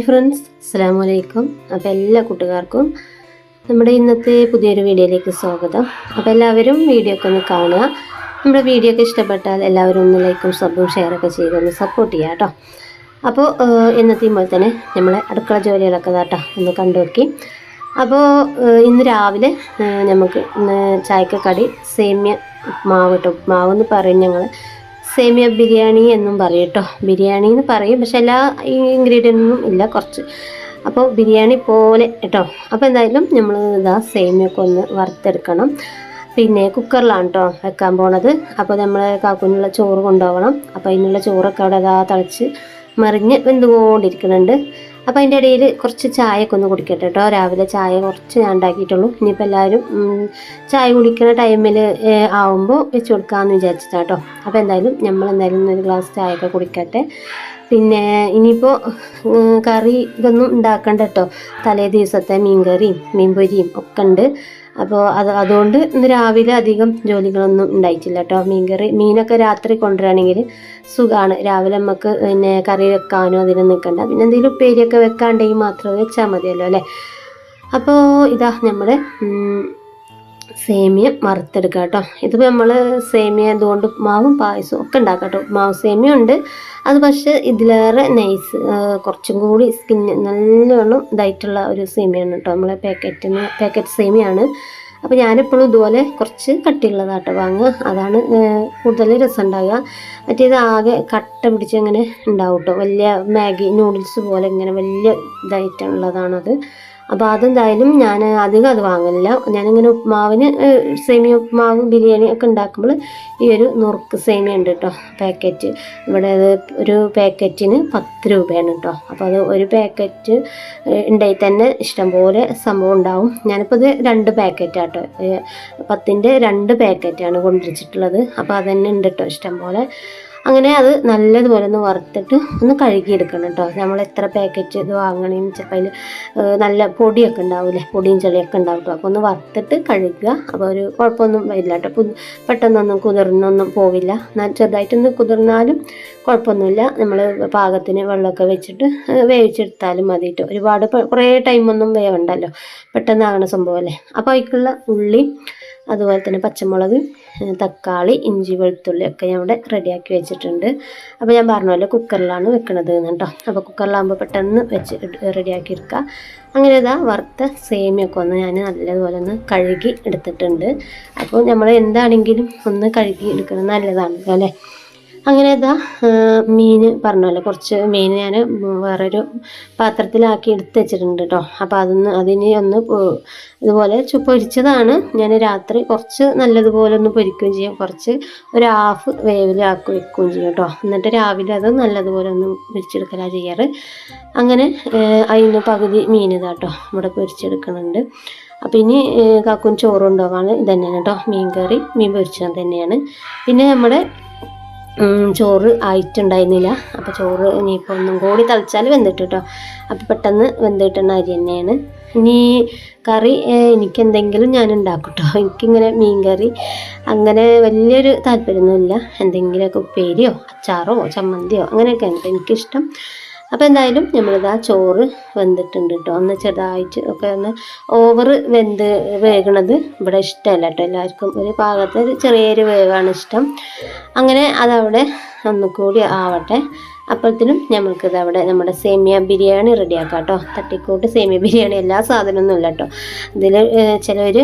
Hi friends അസ്സാം വലൈക്കും അപ്പോൾ എല്ലാ കൂട്ടുകാർക്കും നമ്മുടെ ഇന്നത്തെ പുതിയൊരു വീഡിയോയിലേക്ക് സ്വാഗതം. അപ്പോൾ എല്ലാവരും വീഡിയോ ഒക്കെ ഒന്ന് കാണുക. നമ്മുടെ വീഡിയോ ഒക്കെ ഇഷ്ടപ്പെട്ടാൽ എല്ലാവരും ഒന്ന് ലൈക്കും സബും ഷെയറൊക്കെ ചെയ്ത് ഒന്ന് സപ്പോർട്ട് ചെയ്യുക കേട്ടോ. അപ്പോൾ എന്നത്തെയും പോലെ തന്നെ നമ്മളെ അടുക്കള ജോലികളൊക്കെ കേട്ടോ ഒന്ന് കണ്ടു നോക്കി. അപ്പോൾ ഇന്ന് രാവിലെ നമുക്ക് ചായക്കക്കടി സേമിയ ഉപ്മാവ് കേട്ടോ. മാവെന്ന് പറയും ഞങ്ങൾ സേമിയ ബിരിയാണി എന്നും പറയും കേട്ടോ. ബിരിയാണി എന്ന് പറയും പക്ഷെ എല്ലാ ഇൻഗ്രീഡിയന്റും ഇല്ല കുറച്ച്. അപ്പോൾ ബിരിയാണി പോലെ കേട്ടോ. അപ്പോൾ എന്തായാലും നമ്മൾ ഇതാ സേമിയൊക്കെ ഒന്ന് വറുത്തെടുക്കണം. പിന്നെ കുക്കറിലാണ് കേട്ടോ വെക്കാൻ പോണത്. അപ്പോൾ നമ്മൾ കാക്കുനുള്ള ചോറ് കൊണ്ടുപോകണം. അപ്പോൾ അതിനുള്ള ചോറൊക്കെ അവിടെ അതാ തളിച്ച് മറിഞ്ഞ് വെന്തുകൊണ്ടിരിക്കുന്നുണ്ട്. അപ്പോൾ അതിന്റെ ഇടയിൽ കുറച്ച് ചായയൊക്കെ ഒന്ന് കുടിക്കട്ടെ കേട്ടോ. രാവിലെ ചായ കുറച്ച് ഞാൻ ഉണ്ടാക്കിയിട്ടുള്ളൂ. ഇനിയിപ്പോൾ എല്ലാവരും ചായ കുടിക്കുന്ന ടൈമിൽ ആവുമ്പോൾ വെച്ച് കൊടുക്കാമെന്ന് വിചാരിച്ചിട്ടാണ് കേട്ടോ. അപ്പോൾ എന്തായാലും നമ്മൾ എന്തായാലും ഒരു ഗ്ലാസ് ചായയൊക്കെ കുടിക്കട്ടെ. പിന്നെ ഇനിയിപ്പോൾ കറി ഇതൊന്നും ഉണ്ടാക്കണ്ട കേട്ടോ. തലേ ദിവസത്തെ മീൻ കറിയും മീൻ ഒക്കെ ഉണ്ട്. അപ്പോൾ അത് അതുകൊണ്ട് ഇന്ന് രാവിലെ അധികം ജോലികളൊന്നും ഉണ്ടായിട്ടില്ല കേട്ടോ. മീൻകറി മീനൊക്കെ രാത്രി കൊണ്ടുവരാണെങ്കിൽ സുഖമാണ് രാവിലെ നമുക്ക് പിന്നെ കറി വെക്കാനോ അതിന് നിൽക്കണ്ട പിന്നെ എന്തെങ്കിലും ഉപ്പേരിയൊക്കെ വെക്കാണ്ടെങ്കിൽ മാത്രം വെച്ചാൽ മതിയല്ലോ അല്ലേ? അപ്പോൾ ഇതാ നമ്മുടെ സേമിയ വറുത്തെടുക്കുക കേട്ടോ. ഇതിപ്പോൾ നമ്മൾ സേമിയ ഇതുകൊണ്ട് മാവും പായസവും ഒക്കെ ഉണ്ടാക്കാം കേട്ടോ. മാവ് സേമിയ ഉണ്ട്. അത് പക്ഷേ ഇതിലേറെ നൈസ് കുറച്ചും കൂടി സ്കിൻ നല്ലോണം ഇതായിട്ടുള്ള ഒരു സേമിയാണ് കേട്ടോ. നമ്മളെ പാക്കറ്റിന് പാക്കറ്റ് സേമിയാണ്. അപ്പോൾ ഞാനെപ്പോഴും ഇതുപോലെ കുറച്ച് കട്ടിയുള്ളതാട്ടോ വാങ്ങുക. അതാണ് കൂടുതൽ രസം ഉണ്ടാകുക മറ്റേത് ആകെ കട്ട പിടിച്ച് ഇങ്ങനെ ഉണ്ടാവും കേട്ടോ. വലിയ മാഗി നൂഡിൽസ് പോലെ ഇങ്ങനെ വലിയ ഇതായിട്ടുള്ളതാണത്. അപ്പോൾ അതെന്തായാലും ഞാൻ അധികം അത് വാങ്ങലില്ല. ഞാനിങ്ങനെ ഉപ്മാവിന് സേമി സേമിയ ഉപ്മാവ് ബിരിയാണി ഒക്കെ ഉണ്ടാക്കുമ്പോൾ ഈ ഒരു നുറുക്ക് സേമിയ ഉണ്ട് കേട്ടോ പാക്കറ്റ്. ഇവിടെ അത് ഒരു പാക്കറ്റിന് പത്ത് രൂപയാണ് കേട്ടോ അപ്പോൾ അത് ഒരു പാക്കറ്റ് ഉണ്ടായി തന്നെ ഇഷ്ടംപോലെ സംഭവം ഉണ്ടാവും. ഞാനിപ്പോൾ ഇത് രണ്ട് പാക്കറ്റാട്ടോ പത്തിന്റെ രണ്ട് പാക്കറ്റാണ് കൊണ്ടുവച്ചിട്ടുള്ളത്. അപ്പോൾ അതന്നെ ഉണ്ട് കേട്ടോ ഇഷ്ടംപോലെ. അങ്ങനെ അത് നല്ലതുപോലെ ഒന്ന് വറുത്തിട്ട് ഒന്ന് കഴുകിയെടുക്കണം കേട്ടോ. നമ്മൾ എത്ര പാക്കറ്റ് ഇത് വാങ്ങണമെന്ന് വെച്ചാൽ അതിൽ നല്ല പൊടിയൊക്കെ ഉണ്ടാവില്ലേ പൊടിയും ചെളിയൊക്കെ ഉണ്ടാവും കേട്ടോ. അപ്പോൾ ഒന്ന് വറുത്തിട്ട് കഴുകുക. അപ്പോൾ ഒരു കുഴപ്പമൊന്നും വരില്ല കേട്ടോ. പു- പെട്ടെന്നൊന്നും കുതിർന്നൊന്നും പോവില്ല. എന്നാൽ ചെറുതായിട്ടൊന്ന് കുതിർന്നാലും കുഴപ്പമൊന്നുമില്ല. നമ്മൾ പാകത്തിന് വെള്ളമൊക്കെ വെച്ചിട്ട് വേവിച്ചെടുത്താലും മതി കേട്ടോ. ഒരുപാട് കുറേ ടൈമൊന്നും വേവണ്ടല്ലോ. പെട്ടെന്നാകണ സംഭവമല്ലേ അപ്പോൾ അതിക്കുള്ള ഉള്ളി അതുപോലെ തന്നെ പച്ചമുളക് തക്കാളി ഇഞ്ചി വെളുത്തുള്ളി ഒക്കെ ഞാൻ ഇവിടെ റെഡിയാക്കി വെച്ചിട്ടുണ്ട്. അപ്പോൾ ഞാൻ പറഞ്ഞ പോലെ കുക്കറിലാണ് വെക്കണത് കേട്ടോ. അപ്പോൾ കുക്കറിലാകുമ്പോൾ പെട്ടെന്ന് വെച്ച് റെഡിയാക്കി എടുക്കുക അങ്ങനെ ഇതാ വറുത്ത സേമിയൊക്കെ ഒന്ന് ഞാൻ നല്ലതുപോലെ ഒന്ന് കഴുകി എടുത്തിട്ടുണ്ട്. അപ്പോൾ നമ്മൾ എന്താണെങ്കിലും ഒന്ന് കഴുകി എടുക്കുന്നത് നല്ലതാണ് അല്ലേ? അങ്ങനെ ഇതാ മീൻ പറഞ്ഞല്ലോ. കുറച്ച് മീൻ ഞാൻ വേറൊരു പാത്രത്തിലാക്കി എടുത്ത് വെച്ചിട്ടുണ്ട് കേട്ടോ അപ്പോൾ അതൊന്ന് അതിനെ ഒന്ന് ഇതുപോലെ പൊരിച്ചതാണ്. ഞാൻ രാത്രി കുറച്ച് നല്ലതുപോലെ ഒന്ന് പൊരിക്കുകയും ചെയ്യും. കുറച്ച് ഒരു ഹാഫ് വേവിലാക്കി വെക്കുകയും ചെയ്യും കേട്ടോ എന്നിട്ട് രാവിലെ അത് നല്ലതുപോലെ ഒന്ന് പൊരിച്ചെടുക്കലാണ് ചെയ്യാറ്. അങ്ങനെ അതിന് പകുതി മീൻ ഇതാട്ടോ ഇവിടെ പൊരിച്ചെടുക്കുന്നുണ്ട് അപ്പം ഇനി കാക്കും ചോറ് കൊണ്ടുപോകാൻ ഇത് തന്നെയാണ് കേട്ടോ മീൻ കറി മീൻ പൊരിച്ചത് തന്നെയാണ്. പിന്നെ നമ്മുടെ ചോറ് ആയിട്ടുണ്ടായിരുന്നില്ല. അപ്പോൾ ചോറ് ഇനിയിപ്പോൾ ഒന്നും കൂടി തളിച്ചാൽ വെന്തിട്ട് കേട്ടോ അപ്പോൾ പെട്ടെന്ന് വെന്തിട്ടുന്ന അരി തന്നെയാണ്. ഇനി കറി എനിക്കെന്തെങ്കിലും ഞാൻ ഉണ്ടാക്കും കേട്ടോ എനിക്കിങ്ങനെ മീൻ കറി അങ്ങനെ വലിയൊരു താല്പര്യമൊന്നുമില്ല. എന്തെങ്കിലുമൊക്കെ ഉപ്പേരിയോ അച്ചാറോ ചമ്മന്തിയോ അങ്ങനെയൊക്കെയാണ്. കേട്ടോ എനിക്കിഷ്ടം അപ്പോൾ എന്തായാലും നമ്മളിതാ ചോറ് വെന്തിട്ടുണ്ട് കേട്ടോ ഒന്ന് ചെറുതായിട്ട് ഒക്കെ ഒന്ന് ഓവർ വെന്ത് വേകണത് ഇവിടെ ഇഷ്ടമല്ല കേട്ടോ എല്ലാവർക്കും. ഒരു പാകത്തിൽ ചെറിയൊരു വേവാണ് ഇഷ്ടം. അങ്ങനെ അതവിടെ ഒന്നുകൂടി ആവട്ടെ. അപ്പോഴത്തേനും ഞമ്മൾക്കിത് അവിടെ നമ്മുടെ സേമിയ ബിരിയാണി റെഡിയാക്കാം കേട്ടോ തട്ടിക്കൂട്ട് സേമിയ ബിരിയാണി എല്ലാ സാധനമൊന്നും ഇല്ല കേട്ടോ. ഇതിൽ ചിലവർ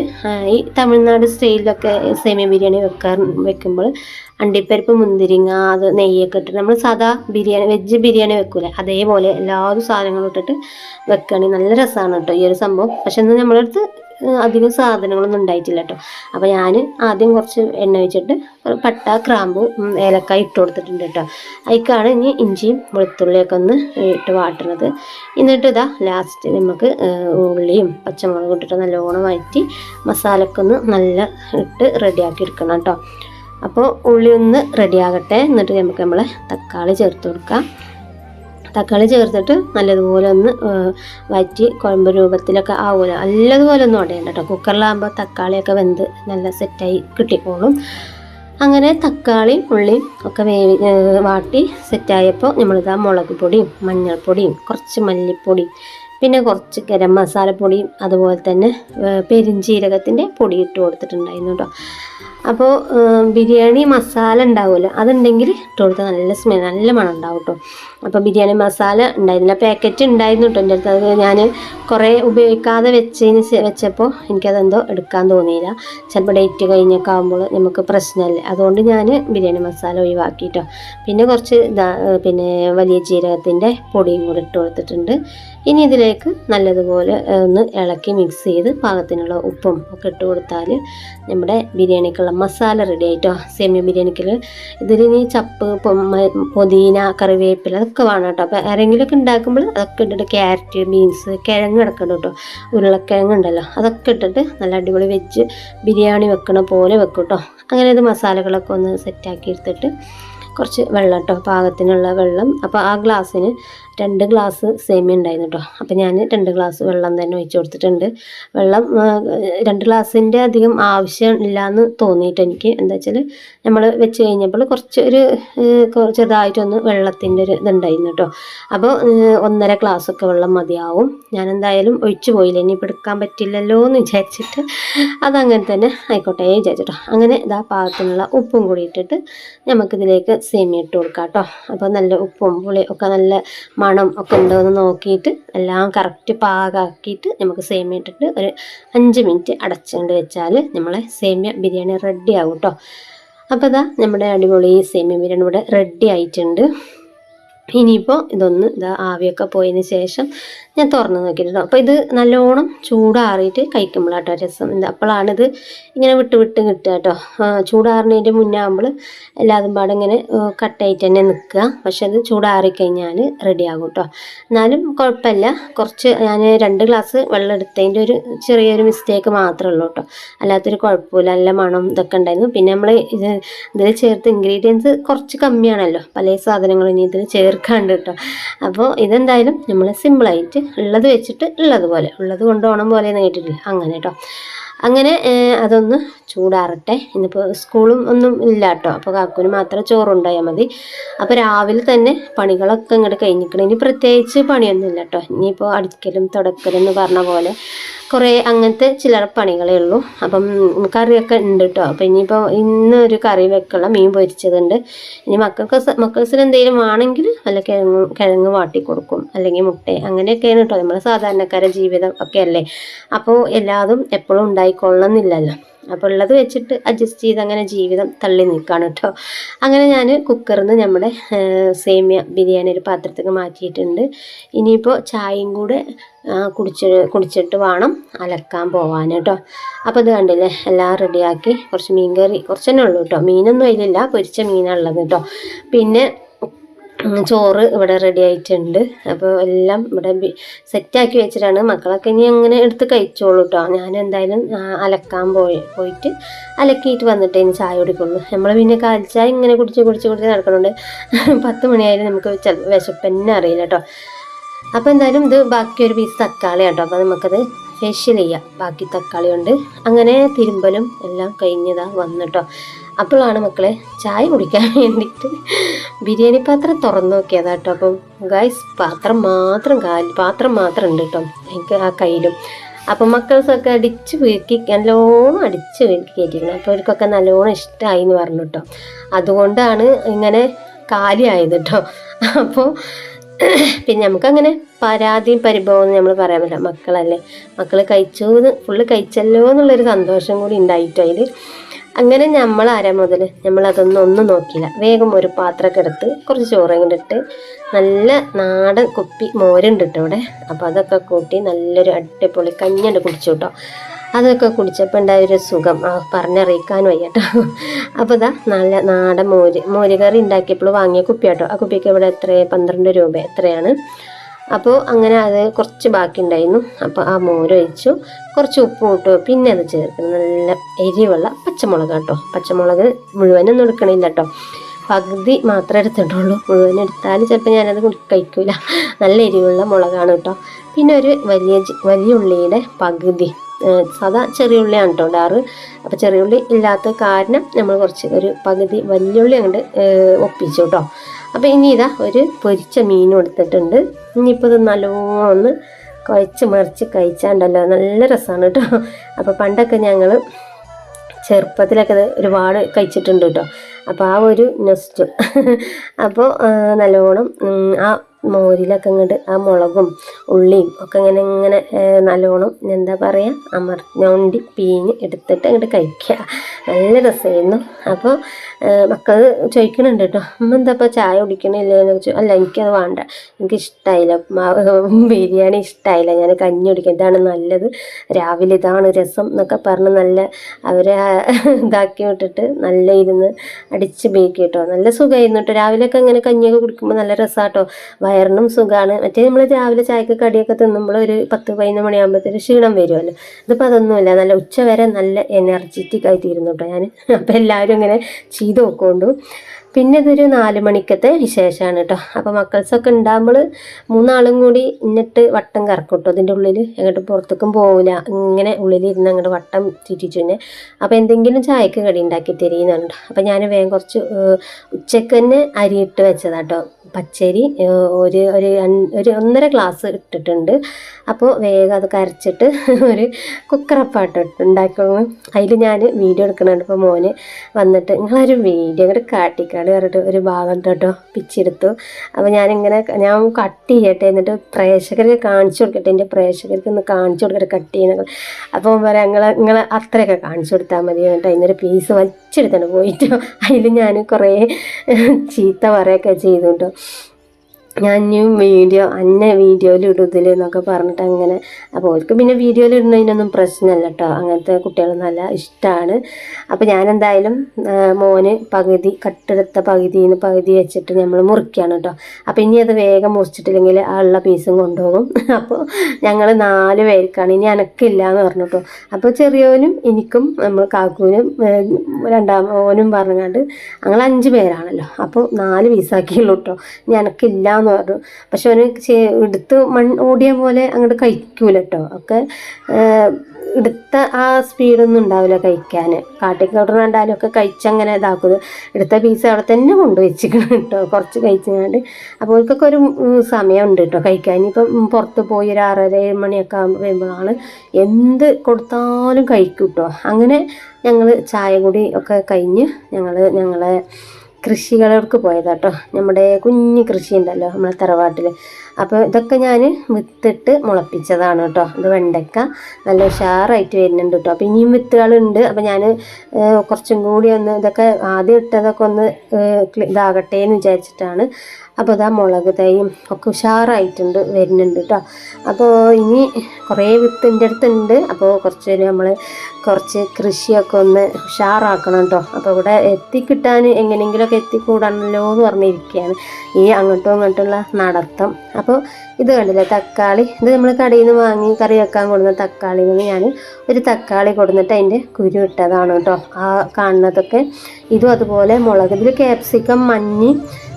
ഈ തമിഴ്നാട് സ്റ്റൈലിലൊക്കെ സേമിയ ബിരിയാണി വെക്കാൻ വെക്കുമ്പോൾ അണ്ടിപ്പരിപ്പ് മുന്തിരിങ്ങ അത് നെയ്യൊക്കെ ഇട്ടിട്ട് നമ്മൾ സാധാ ബിരിയാണി വെജ് ബിരിയാണി വെക്കൂലേ? അതേപോലെ എല്ലാ സാധനങ്ങളും ഇട്ടിട്ട് വെക്കുകയാണെങ്കിൽ നല്ല രസമാണ് കേട്ടോ ഈ ഒരു സംഭവം. പക്ഷെ ഇന്ന് നമ്മളെ അടുത്ത് അധികം സാധനങ്ങളൊന്നും ഉണ്ടായിട്ടില്ല കേട്ടോ. അപ്പോൾ ഞാൻ ആദ്യം കുറച്ച് എണ്ണ വെച്ചിട്ട് പട്ട ക്രാമ്പ് ഏലക്കായ ഇട്ട് കൊടുത്തിട്ടുണ്ട് കേട്ടോ. അതിക്കാണ് ഇനി ഇഞ്ചിയും വെളുത്തുള്ളിയൊക്കെ ഒന്ന് ഇട്ട് വാട്ടണത്. എന്നിട്ട് ഇതാ ലാസ്റ്റ് നമുക്ക് ഉള്ളിയും പച്ചമുളകും ഇട്ടിട്ട് നല്ലോണം വഴറ്റി മസാലയൊക്കെ ഒന്ന് നല്ല ഇട്ട് റെഡിയാക്കി എടുക്കണം കേട്ടോ. അപ്പോൾ ഉള്ളി ഒന്ന് റെഡിയാകട്ടെ എന്നിട്ട് നമുക്ക് നമ്മളെ തക്കാളി ചേർത്ത് കൊടുക്കാം. തക്കാളി ചേർത്തിട്ട് നല്ലതുപോലെ ഒന്ന് വറ്റി കുഴമ്പ് രൂപത്തിലൊക്കെ ആവുമല്ലോ നല്ലതുപോലെ ഒന്നും ഉടയണ്ട കേട്ടോ. കുക്കറിലാകുമ്പോൾ തക്കാളിയൊക്കെ വെന്ത് നല്ല സെറ്റായി കിട്ടിക്കോളും. അങ്ങനെ തക്കാളിയും ഉള്ളിയും ഒക്കെ വേവി വാട്ടി സെറ്റായപ്പോൾ നമ്മളിതാ മുളക് പൊടിയും മഞ്ഞൾപ്പൊടിയും കുറച്ച് മല്ലിപ്പൊടിയും പിന്നെ കുറച്ച് ഗരം മസാലപ്പൊടിയും അതുപോലെ തന്നെ പെരിഞ്ചീരകത്തിന്റെ പൊടി ഇട്ട് കൊടുത്തിട്ടുണ്ടായിരുന്നു കേട്ടോ അപ്പോൾ ബിരിയാണി മസാല ഉണ്ടാവുമല്ലോ അതുണ്ടെങ്കിൽ ഇട്ട് കൊടുത്താൽ നല്ല സ്മെൽ നല്ല മണം ഉണ്ടാവും കേട്ടോ അപ്പോൾ ബിരിയാണി മസാല ഉണ്ടായിരുന്നില്ല പാക്കറ്റ് ഉണ്ടായിരുന്നു കേട്ടോ എന്റെ അടുത്ത് അത് ഞാൻ കുറേ ഉപയോഗിക്കാതെ വെച്ചതിന് വെച്ചപ്പോൾ എനിക്കതെന്തോ എടുക്കാൻ തോന്നിയില്ല. ചിലപ്പോൾ ഡേറ്റ് കഴിഞ്ഞൊക്കെ ആകുമ്പോൾ നമുക്ക് പ്രശ്നമല്ലേ അതുകൊണ്ട് ഞാൻ ബിരിയാണി മസാല ഒഴിവാക്കിയിട്ടോ പിന്നെ കുറച്ച് പിന്നെ വലിയ ജീരകത്തിന്റെ പൊടിയും കൂടെ ഇട്ട് കൊടുത്തിട്ടുണ്ട്. ഇനി ഇതിലേക്ക് നല്ലതുപോലെ ഒന്ന് ഇളക്കി മിക്സ് ചെയ്ത് പാകത്തിനുള്ള ഉപ്പും ഒക്കെ ഇട്ട് കൊടുത്താൽ നമ്മുടെ ബിരിയാണിക്കുള്ള മസാല റെഡി ആയിട്ടോ സേമിയ ബിരിയാണിക്ക് ഇതിൽ ഇനി ചപ്പ് പുതിന കറിവേപ്പില അതൊക്കെ വേണം കേട്ടോ. അപ്പോൾ ആരെങ്കിലുമൊക്കെ ഉണ്ടാക്കുമ്പോൾ അതൊക്കെ ഇട്ടിട്ട് ക്യാരറ്റ് ബീൻസ് കിഴങ്ങ് ഇടക്കണം കേട്ടോ. ഉരുളക്കിഴങ്ങ് ഉണ്ടല്ലോ അതൊക്കെ ഇട്ടിട്ട് നല്ല അടിപൊളി വെജ് ബിരിയാണി വെക്കണ പോലെ വെക്കും കേട്ടോ. അങ്ങനെ ഇത് മസാലകളൊക്കെ ഒന്ന് സെറ്റാക്കി എടുത്തിട്ട് കുറച്ച് വെള്ളം കേട്ടോ പാകത്തിനുള്ള വെള്ളം. അപ്പോൾ ആ ഗ്ലാസ്സിന് രണ്ട് ഗ്ലാസ് സേമിയ ഉണ്ടായിരുന്നു കേട്ടോ അപ്പോൾ ഞാൻ രണ്ട് ഗ്ലാസ് വെള്ളം തന്നെ ഒഴിച്ചു കൊടുത്തിട്ടുണ്ട്. വെള്ളം രണ്ട് ഗ്ലാസിന്റെ അധികം ആവശ്യം ഇല്ലയെന്ന് തോന്നിയിട്ട് എനിക്ക്. എന്താ വെച്ചാൽ നമ്മൾ വെച്ച് കഴിഞ്ഞപ്പോൾ കുറച്ച് ഒരു ചെറുതായിട്ടൊന്ന് വെള്ളത്തിന്റെ ഒരു ഇതുണ്ടായിരുന്നു കേട്ടോ അപ്പോൾ ഒന്നര ഗ്ലാസ്സൊക്കെ വെള്ളം മതിയാവും. ഞാൻ എന്തായാലും ഒഴിച്ചു പോയില്ല. ഇനിയിപ്പോൾ എടുക്കാൻ പറ്റില്ലല്ലോ എന്ന് വിചാരിച്ചിട്ട് അതങ്ങനെ തന്നെ ആയിക്കോട്ടെ വിചാരിച്ചിട്ടോ. അങ്ങനെ ഇതാ പാകത്തിനുള്ള ഉപ്പും കൂടി ഇട്ടിട്ട് നമുക്കിതിലേക്ക് സേമിയ ഇട്ട് കൊടുക്കാം കേട്ടോ അപ്പോൾ നല്ല ഉപ്പും പുളിയും ഒക്കെ നല്ല മണം ഒക്കെ ഉണ്ടോ എന്ന് നോക്കിയിട്ട് എല്ലാം കറക്റ്റ് പാകാക്കിയിട്ട് നമുക്ക് സേമിയ ഇട്ടിട്ട് ഒരു അഞ്ച് മിനിറ്റ് അടച്ചുകൊണ്ട് വെച്ചാൽ നമ്മളെ സേമിയ ബിരിയാണി റെഡി ആകും കേട്ടോ അപ്പോൾ ഇതാ നമ്മുടെ അടിപൊളി സേമിയ ബിരിയാണി ഇവിടെ റെഡി ആയിട്ടുണ്ട്. ഇനിയിപ്പോൾ ഇതൊന്ന് ഇതാ ആവിയൊക്കെ പോയതിന് ശേഷം ഞാൻ തുറന്ന് നോക്കിയിട്ടുണ്ട്. അപ്പോൾ ഇത് നല്ലോണം ചൂടാറിയിട്ട് കഴിക്കുമ്പോഴാട്ടോ രസം. എന്താ അപ്പോഴാണിത് ഇങ്ങനെ വിട്ട് വിട്ട് കിട്ടുക കേട്ടോ. ചൂടാറിനതിന്റെ മുന്നേ ആകുമ്പോൾ എല്ലാതും പാടെ ഇങ്ങനെ കട്ടായിട്ട് തന്നെ നിൽക്കുക. പക്ഷേ അത് ചൂടാറിക്കഴിഞ്ഞാൽ റെഡി ആകും കേട്ടോ. എന്നാലും കുഴപ്പമില്ല. കുറച്ച് ഞാൻ രണ്ട് ഗ്ലാസ് വെള്ളം എടുത്തതിന്റെ ഒരു ചെറിയൊരു മിസ്റ്റേക്ക് മാത്രമേ ഉള്ളൂ കേട്ടോ. അല്ലാത്തൊരു കുഴപ്പമില്ല. നല്ല മണം ഇതൊക്കെ ഉണ്ടായിരുന്നു. പിന്നെ നമ്മൾ ഇത് ഇതിൽ ചേർത്ത് ഇൻഗ്രീഡിയൻസ് കുറച്ച് കമ്മിയാണല്ലോ. പല സാധനങ്ങളും ഇനി ഇതിൽ ചേർക്കാണ്ട് കേട്ടോ. അപ്പോൾ ഇതെന്തായാലും നമ്മൾ സിമ്പിളായിട്ട് ഉള്ളത് വെച്ചിട്ട് ഉള്ളത് പോലെ. ഉള്ളത് കൊണ്ട് ഓണം പോലെ എന്ന് കേട്ടിട്ടില്ല. അങ്ങനെ കേട്ടോ അങ്ങനെ അതൊന്ന് ചൂടാറട്ടെ. ഇന്നിപ്പോൾ സ്കൂളും ഒന്നും ഇല്ല കേട്ടോ അപ്പോൾ കാക്കുവിന് മാത്രം ചോറുണ്ടായാൽ മതി. അപ്പോൾ രാവിലെ തന്നെ പണികളൊക്കെ ഇങ്ങോട്ട് കഴിഞ്ഞിരിക്കണം ഇനി പ്രത്യേകിച്ച് പണിയൊന്നും ഇല്ല കേട്ടോ ഇനിയിപ്പോൾ അടിക്കലും തുടക്കലും എന്ന് പറഞ്ഞ പോലെ കുറേ അങ്ങനത്തെ ചില്ലറ പണികളേ ഉള്ളൂ. അപ്പം കറിയൊക്കെ ഉണ്ട് കേട്ടോ അപ്പം ഇനിയിപ്പോൾ ഇന്ന് ഒരു കറി വെക്കുള്ള മീൻ പൊരിച്ചതുണ്ട്. ഇനി മക്കൾക്ക് മക്കൾസിന് എന്തെങ്കിലും ആണെങ്കിൽ വല്ല കിഴങ്ങ് കിഴങ്ങ് വാട്ടി കൊടുക്കും. അല്ലെങ്കിൽ മുട്ട അങ്ങനെയൊക്കെയാണ് കേട്ടോ നമ്മൾ സാധാരണക്കാരെ ജീവിതം ഒക്കെ അല്ലേ? അപ്പോൾ എല്ലാതും എപ്പോഴും ഉണ്ടായിക്കൊള്ളണമെന്നില്ലല്ലോ അപ്പോൾ ഉള്ളത് വെച്ചിട്ട് അഡ്ജസ്റ്റ് ചെയ്ത് അങ്ങനെ ജീവിതം തള്ളി നിൽക്കുകയാണ് കേട്ടോ അങ്ങനെ ഞാൻ കുക്കറിൽ നിന്ന് നമ്മുടെ സേമിയ ബിരിയാണി ഒരു പാത്രത്തേക്ക് മാറ്റിയിട്ടുണ്ട്. ഇനിയിപ്പോൾ ചായയും കൂടെ കുടിച്ച് കുടിച്ചിട്ട് വേണം അലക്കാൻ പോവാൻ കേട്ടോ. അപ്പോൾ ഇത് കണ്ടില്ലേ എല്ലാം റെഡിയാക്കി കുറച്ച് മീൻ കറി കുറച്ച് തന്നെ ഉള്ളൂ കേട്ടോ. മീനൊന്നും അതിലില്ല പൊരിച്ച മീനുള്ളത് കേട്ടോ. പിന്നെ ചോറ് ഇവിടെ റെഡി ആയിട്ടുണ്ട്. അപ്പോൾ എല്ലാം ഇവിടെ സെറ്റാക്കി വെച്ചിട്ടാണ് മക്കളൊക്കെ ഇനി അങ്ങനെ എടുത്ത് കഴിച്ചോളൂ കേട്ടോ. ഞാൻ എന്തായാലും അലക്കാൻ പോയി പോയിട്ട് അലക്കിയിട്ട് വന്നിട്ട് ഇനി ചായ കുടിക്കുള്ളൂ. നമ്മൾ പിന്നെ കാൽച്ചായ ഇങ്ങനെ കുടിച്ച് കുടിച്ച് കുടിച്ച് നടക്കുന്നുണ്ട് പത്ത് മണിയായാലും നമുക്ക് ചില വിശപ്പന്നെ അറിയില്ല കേട്ടോ. അപ്പോൾ എന്തായാലും ഇത് ബാക്കി ഒരു പീസ് തക്കാളി കേട്ടോ അപ്പോൾ നമുക്കത് ഫേഷ്യൽ ചെയ്യാം. ബാക്കി തക്കാളി ഉണ്ട് അങ്ങനെ തിരുമ്പലും എല്ലാം കഴിഞ്ഞതാ വന്നിട്ടോ. അപ്പോഴാണ് മക്കളെ ചായ കുടിക്കാൻ വേണ്ടിയിട്ട് ബിരിയാണി പാത്രം തുറന്നു നോക്കിയതാ കേട്ടോ അപ്പം ഗൈസ് പാത്രം മാത്രം കാൽ പാത്രം മാത്രം ഉണ്ട് കേട്ടോ എനിക്ക് ആ കയ്യിലും. അപ്പം മക്കൾസൊക്കെ അടിച്ച് വീക്കി നല്ലോണം അടിച്ച് വീക്കി കയറ്റിയിരുന്നു അപ്പോൾ അവർക്കൊക്കെ നല്ലോണം ഇഷ്ടമായി എന്ന് പറഞ്ഞു കേട്ടോ. അതുകൊണ്ടാണ് ഇങ്ങനെ കാലിയായത് കേട്ടോ. അപ്പോൾ പിന്നെ നമുക്കങ്ങനെ പരാതിയും പരിഭവം നമ്മൾ പറയാൻ പറ്റില്ല. മക്കളല്ലേ? മക്കൾ കഴിച്ചു എന്ന് ഫുള്ള് കഴിച്ചല്ലോ എന്നുള്ളൊരു സന്തോഷം കൂടി ഉണ്ടായിട്ടോ അതിൽ അങ്ങനെ നമ്മൾ അര മുതൽ നമ്മൾ അതൊന്നും ഒന്നും നോക്കിയില്ല. വേഗം ഒരു പാത്രമൊക്കെ എടുത്ത് കുറച്ച് ചോറും കൂടെ ഇട്ട് നല്ല നാടൻ കുപ്പി മോരുണ്ട് കേട്ടോ ഇവിടെ അപ്പോൾ അതൊക്കെ കൂട്ടി നല്ലൊരു അടിപൊളി കഞ്ഞിണ്ട് കുടിച്ചു കേട്ടോ. അതൊക്കെ കുടിച്ചപ്പോൾ ഉണ്ടായ ഒരു സുഖം. ആ പറഞ്ഞറിയിക്കാനും വയ്യ കേട്ടോ അപ്പോൾ ഇതാ നല്ല നാടൻ മോര് മോരുകറി ഉണ്ടാക്കിയപ്പോൾ വാങ്ങിയ കുപ്പിയാട്ടോ. ആ കുപ്പിക്ക് ഇവിടെ എത്ര പന്ത്രണ്ട് രൂപ എത്രയാണ്. അപ്പോൾ അങ്ങനെ അത് കുറച്ച് ബാക്കി ഉണ്ടായിരുന്നു. അപ്പോൾ ആ മോര് ഒഴിച്ചു. കുറച്ച് ഉപ്പ് ഇട്ടു. പിന്നെ അത് ചേർക്കണം നല്ല എരിവുള്ള പച്ചമുളക് കേട്ടോ പച്ചമുളക് മുഴുവനൊന്നും എടുക്കണില്ല കേട്ടോ പകുതി മാത്രമേ എടുത്തിട്ടുള്ളൂ. മുഴുവൻ എടുത്താൽ ചിലപ്പോൾ ഞാനത് കഴിക്കില്ല കഴിക്കൂല. നല്ല എരിവുള്ള മുളകാണ് കേട്ടോ. പിന്നെ ഒരു വലിയ വലിയ ഉള്ളിയുടെ പകുതി. സാധാ ചെറിയ ഉള്ളിയാണ് കേട്ടോ ഡാറ് അപ്പോൾ ചെറിയ ഉള്ളി ഇല്ലാത്ത കാരണം നമ്മൾ കുറച്ച് ഒരു പകുതി വലിയുള്ളി അങ്ങോട്ട് ഒപ്പിച്ചു കേട്ടോ അപ്പോൾ ഇനി ഇതാ ഒരു പൊരിച്ച മീനും എടുത്തിട്ടുണ്ട്. ഇനിയിപ്പോൾ ഇത് നല്ലോണം കുഴച്ച് മറിച്ച് കഴിച്ചാണ്ടല്ലോ. നല്ല രസമാണ് കേട്ടോ അപ്പോൾ പണ്ടൊക്കെ ഞങ്ങൾ ചെറുപ്പത്തിലൊക്കെ ഒരുപാട് കഴിച്ചിട്ടുണ്ട് കേട്ടോ അപ്പോൾ ആ ഒരു നെസ്റ്റ്. അപ്പോൾ നല്ലോണം ആ മോരിലൊക്കെ ഇങ്ങോട്ട് ആ മുളകും ഉള്ളിയും ഒക്കെ ഇങ്ങനെ ഇങ്ങനെ നല്ലോണം എന്താ പറയുക അമർ ഞൊണ്ടി പീഞ്ഞ് എടുത്തിട്ട് അങ്ങോട്ട് കഴിക്കുക നല്ല രസമായിരുന്നു അപ്പോൾ മക്കൾ ചോദിക്കുന്നുണ്ട് കേട്ടോ അമ്മ എന്താ ഇപ്പോൾ ചായ കുടിക്കണില്ലേ എന്ന് വെച്ചു അല്ല എനിക്കത് വേണ്ട. എനിക്ക് ഇഷ്ടമായില്ല ബിരിയാണി ഇഷ്ടമായില്ല ഞാൻ കഞ്ഞി കുടിക്കാം ഇതാണ് നല്ലത്. രാവിലെ ഇതാണ് രസം എന്നൊക്കെ പറഞ്ഞ് നല്ല അവരെ ഇതാക്കി വിട്ടിട്ട് നല്ല ഇരുന്ന് അടിച്ച് ബേക്ക് കേട്ടോ. നല്ല സുഖമായിരുന്നു കേട്ടോ രാവിലെയൊക്കെ ഇങ്ങനെ കഞ്ഞിയൊക്കെ കുടിക്കുമ്പോൾ നല്ല രസമാട്ടോ വയറിനും സുഖമാണ് മറ്റേ നമ്മൾ രാവിലെ ചായക്ക് കടിയൊക്കെ തിന്നുമ്പോൾ ഒരു പത്ത് പതിനൊന്ന് മണിയാകുമ്പോഴത്തേക്ക് ക്ഷീണം വരുമല്ലോ ഇതിപ്പോൾ അതൊന്നുമില്ല. നല്ല ഉച്ച വരെ നല്ല എനർജറ്റിക് ആയി തീരുന്നു കേട്ടോ ഞാൻ അപ്പോൾ എല്ലാവരും ഇങ്ങനെ ചെയ്ത് നോക്കൊണ്ടു. പിന്നെ ഇതൊരു നാല് മണിക്കത്തെ വിശേഷമാണ് കേട്ടോ അപ്പോൾ മക്കൾസൊക്കെ ഉണ്ടാകുമ്പോൾ മൂന്നാളും കൂടി ഇന്നിട്ട് വട്ടം കറക്കും കേട്ടോ അതിന്റെ ഉള്ളിൽ എങ്ങോട്ട് പുറത്തേക്കും പോകില്ല ഇങ്ങനെ ഉള്ളിലിരുന്ന് അങ്ങോട്ട് വട്ടം ചുറ്റിച്ചു തന്നെ അപ്പോൾ എന്തെങ്കിലും ചായക്ക് കടി ഉണ്ടാക്കി തരീന്നുണ്ട് അപ്പോൾ ഞാൻ വേഗം കുറച്ച് ഉച്ചയ്ക്ക് തന്നെ അരിയിട്ട് വെച്ചതാട്ടോ പച്ചരി ഒരു ഒരു ഒരു ഒന്നര ഗ്ലാസ് ഇട്ടിട്ടുണ്ട്. അപ്പോൾ വേഗം അത് കരച്ചിട്ട് ഒരു കുക്കറപ്പാട്ട് ഉണ്ടാക്കണം അതിൽ ഞാൻ വീഡിയോ എടുക്കണുണ്ട്. ഇപ്പോൾ മോന് വന്നിട്ട് നിങ്ങളൊരു വീഡിയോ അങ്ങോട്ട് കാട്ടിക്കാട് പറഞ്ഞിട്ട് ഒരു ഭാഗം കേട്ടോ പിച്ചെടുത്തു. അപ്പോൾ ഞാനിങ്ങനെ ഞാൻ കട്ട് ചെയ്യട്ടെ എന്നിട്ട് പ്രേക്ഷകർക്ക് കാണിച്ചു കൊടുക്കട്ടെ. എന്റെ പ്രേക്ഷകർക്ക് ഒന്ന് കാണിച്ചു കൊടുക്കട്ടെ കട്ട് ചെയ്യണം അപ്പോൾ പറയാം നിങ്ങൾ നിങ്ങൾ അത്രയൊക്കെ കാണിച്ചു കൊടുത്താൽ മതി എന്നിട്ട് അതിനൊരു പീസ് വലിച്ചെടുത്തിട്ട് പോയിട്ടോ. അതിൽ ഞാൻ കുറേ ചീത്ത പറയുകയൊക്കെ ചെയ്തു കേട്ടോ else. ഞാൻ ഇനി വീഡിയോ അന്നെ വീഡിയോയിൽ ഇടുന്നില്ല എന്നൊക്കെ പറഞ്ഞിട്ട് അങ്ങനെ അപ്പോൾ അവർക്ക് പിന്നെ വീഡിയോയിൽ ഇടുന്നതിനൊന്നും പ്രശ്നമല്ല കേട്ടോ അങ്ങനത്തെ കുട്ടികൾ നല്ല ഇഷ്ടമാണ് അപ്പോൾ ഞാൻ എന്തായാലും മോന് പകുതി കട്ടെടുത്ത പകുതിയിൽ നിന്ന് പകുതി വെച്ചിട്ട് നമ്മൾ മുറിക്കുകയാണ് കേട്ടോ അപ്പോൾ ഇനി അത് വേഗം മുറിച്ചിട്ടില്ലെങ്കിൽ ആ ഉള്ള പീസും കൊണ്ടുപോകും. അപ്പോൾ ഞങ്ങൾ നാല് പേർക്കാണ്. ഇനി അനക്കില്ല എന്ന് പറഞ്ഞു കേട്ടോ അപ്പോൾ ചെറിയവനും എനിക്കും നമ്മൾ കാക്കൂനും രണ്ടാം ഓനും പറഞ്ഞാണ്ട് ഞങ്ങൾ അഞ്ച് പേരാണല്ലോ. അപ്പോൾ നാല് പീസാക്കിയുള്ളൂ കേട്ടോ ഇനി അനക്കില്ല പറഞ്ഞു. പക്ഷെ അവന് എടുത്ത് മൺ ഓടിയ പോലെ അങ്ങോട്ട് കഴിക്കൂല കേട്ടോ ഒക്കെ എടുത്ത ആ സ്പീഡൊന്നും ഉണ്ടാവില്ല കഴിക്കാൻ കാട്ടിക്കോട്ടർ കണ്ടാലും ഒക്കെ കഴിച്ചങ്ങനെ ഇതാക്കുന്നത് എടുത്ത പീസ് അവിടെ തന്നെ കൊണ്ടുവച്ചിരിക്കണം കേട്ടോ. കുറച്ച് കഴിച്ചങ്ങാണ്ട്. അപ്പോൾ അവർക്കൊക്കെ ഒരു സമയമുണ്ട് കേട്ടോ കഴിക്കാൻ. ഇപ്പം പുറത്ത് പോയി ഒരു ആറര ഏഴ് മണിയൊക്കെ ആകുമ്പോൾ വരുമ്പോഴാണ് എന്ത് കൊടുത്താലും കഴിക്കും കേട്ടോ. അങ്ങനെ ഞങ്ങൾ ചായ കൂടി ഒക്കെ കഴിഞ്ഞ് ഞങ്ങൾ ഞങ്ങളെ കൃഷികളർക്ക് പോയതാട്ടോ. നമ്മുടെ കുഞ്ഞു കൃഷി ഉണ്ടല്ലോ നമ്മളെ തറവാട്ടിൽ അപ്പോൾ ഇതൊക്കെ ഞാൻ വിത്തിട്ട് മുളപ്പിച്ചതാണ് കേട്ടോ. ഇത് വെണ്ടയ്ക്ക. നല്ല ഉഷാറായിട്ട് വരുന്നുണ്ട് കേട്ടോ. അപ്പോൾ ഇനിയും വിത്തുകളുണ്ട്. അപ്പോൾ ഞാൻ കുറച്ചും കൂടി ഒന്ന് ഇതൊക്കെ ആദ്യം ഇട്ടതൊക്കെ ഒന്ന് ഇതാകട്ടെ എന്ന് വിചാരിച്ചിട്ടാണ് അപ്പോൾ ഇതാ മുളക് തൈയും ഒക്കെ ഉഷാറായിട്ടുണ്ട് വരുന്നുണ്ട് കേട്ടോ അപ്പോൾ ഇനി കുറേ വിത്തിന്റെ അടുത്തുണ്ട്. അപ്പോൾ കുറച്ച് നമ്മൾ കുറച്ച് കൃഷിയൊക്കെ ഒന്ന് ഉഷാറാക്കണം കേട്ടോ അപ്പോൾ ഇവിടെ എത്തിക്കിട്ടാൻ എങ്ങനെയെങ്കിലുമൊക്കെ എത്തിക്കൂടാണല്ലോ എന്ന് പറഞ്ഞിരിക്കുകയാണ്. ഈ അങ്ങോട്ടും ഇങ്ങോട്ടുള്ള നടത്തം. അപ്പോൾ ഇത് കണ്ടില്ലേ തക്കാളി? ഇത് നമ്മൾ കടയിൽ നിന്ന് വാങ്ങി കറി വെക്കാൻ കൊടുക്കുന്ന തക്കാളിയിൽ നിന്ന് ഞാൻ ഒരു തക്കാളി കൊടുത്തിട്ട് അതിന്റെ കുരു ഇട്ടതാണ് കേട്ടോ ആ കാണുന്നതൊക്കെ. ഇതും അതുപോലെ മുളക് ഇതിൽ ക്യാപ്സിക്കം മഞ്ഞ്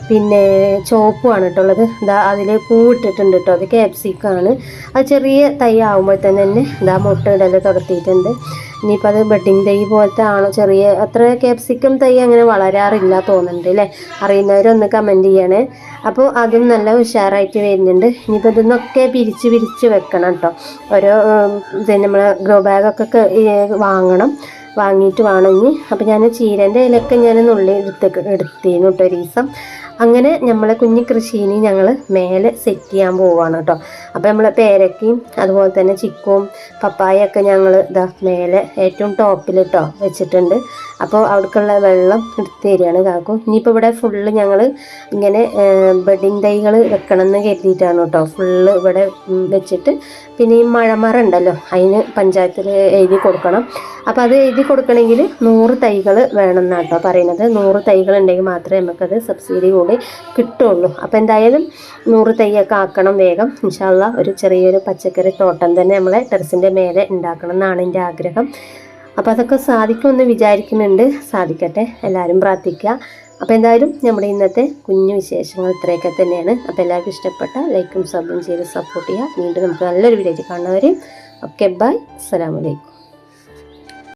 പിന്നെ ചോപ്പുമാണ് കേട്ടോ ഉള്ളത്. ഇതാ അതിൽ പൂവിട്ടിട്ടുണ്ട് കേട്ടോ. അത് ക്യാപ്സിക്കാണ് അത് ചെറിയ തൈ ആകുമ്പോൾ തന്നെ തന്നെ ഇതാ മുട്ട ഇടൽ തുടത്തിയിട്ടുണ്ട് ഇനിയിപ്പോൾ അത് ബെഡിങ് തൈ പോലത്തെ ആണോ ചെറിയ അത്ര ക്യാപ്സിക്കം തൈ അങ്ങനെ വളരാറില്ല തോന്നുന്നുണ്ട് അല്ലേ? അറിയുന്നവരൊന്ന് കമന്റ് ചെയ്യണേ. അപ്പോൾ അതും നല്ല ഉഷാറായിട്ട് വരുന്നുണ്ട്. ഇനിയിപ്പോൾ ഇതൊന്നൊക്കെ പിരിച്ച് പിരിച്ച് വെക്കണം കേട്ടോ. ഓരോ നമ്മൾ ഗ്രോ ബാഗൊക്കെ വാങ്ങണം. വാങ്ങിയിട്ട് വേണം ഇനി. അപ്പോൾ ഞാൻ ചീരന്റെ ഇലയൊക്കെ ഞാൻ നുള്ളി എടുത്ത് എടുത്തിരുന്നു കേട്ടോ ഒരു ദിവസം അങ്ങനെ നമ്മളെ കുഞ്ഞു കൃഷീനെ ഞങ്ങൾ മേലെ സെറ്റ് ചെയ്യാൻ പോവുകയാണ് കേട്ടോ. അപ്പോൾ നമ്മൾ പേരക്കയും അതുപോലെ തന്നെ ചിക്കവും പപ്പായൊക്കെ ഞങ്ങൾ ഇതാ മേലെ ഏറ്റവും ടോപ്പിൽ കേട്ടോ വെച്ചിട്ടുണ്ട്. അപ്പോൾ അവിടേക്കുള്ള വെള്ളം എടുത്ത് തരികയാണ് കാക്കും. ഇനിയിപ്പോൾ ഇവിടെ ഫുള്ള് ഞങ്ങൾ ഇങ്ങനെ ബെഡിങ് തൈകൾ വെക്കണം എന്ന് കരുതിയിട്ടാണ് കേട്ടോ ഫുള്ള് ഇവിടെ വെച്ചിട്ട്. പിന്നെ ഈ മഴമറ ഉണ്ടല്ലോ അതിന് പഞ്ചായത്തിൽ എഴുതി കൊടുക്കണം. അപ്പോൾ അത് എഴുതി കൊടുക്കണമെങ്കിൽ നൂറ് തൈകൾ വേണം എന്നാണ് കേട്ടോ പറയുന്നത്. നൂറ് തൈകൾ ഉണ്ടെങ്കിൽ മാത്രമേ നമുക്കത് സബ്സിഡി കൂടി കിട്ടുള്ളൂ. അപ്പോൾ എന്തായാലും നൂറ് തൈയൊക്കെ ആക്കണം വേഗം. ഇൻഷാല്ല ഒരു ചെറിയൊരു പച്ചക്കറി തോട്ടം തന്നെ നമ്മളെ ടെറസിന്റെ മേലെ ഉണ്ടാക്കണം എന്നാണ് എന്റെ ആഗ്രഹം. അപ്പോൾ അതൊക്കെ സാധിക്കുമെന്ന് വിചാരിക്കുന്നുണ്ട്. സാധിക്കട്ടെ. എല്ലാവരും പ്രാർത്ഥിക്കുക. അപ്പോൾ എന്തായാലും നമ്മുടെ ഇന്നത്തെ കുഞ്ഞു വിശേഷങ്ങൾ ഇത്രയൊക്കെ തന്നെയാണ്. അപ്പോൾ എല്ലാവർക്കും ഇഷ്ടപ്പെട്ട ലൈക്കും സബും ചെയ്ത് സപ്പോർട്ട് ചെയ്യുക. വീണ്ടും നമുക്ക് നല്ലൊരു വീഡിയോ കാണുന്നവരെയും ഓക്കെ ബൈ അസ്സലാമലൈക്കും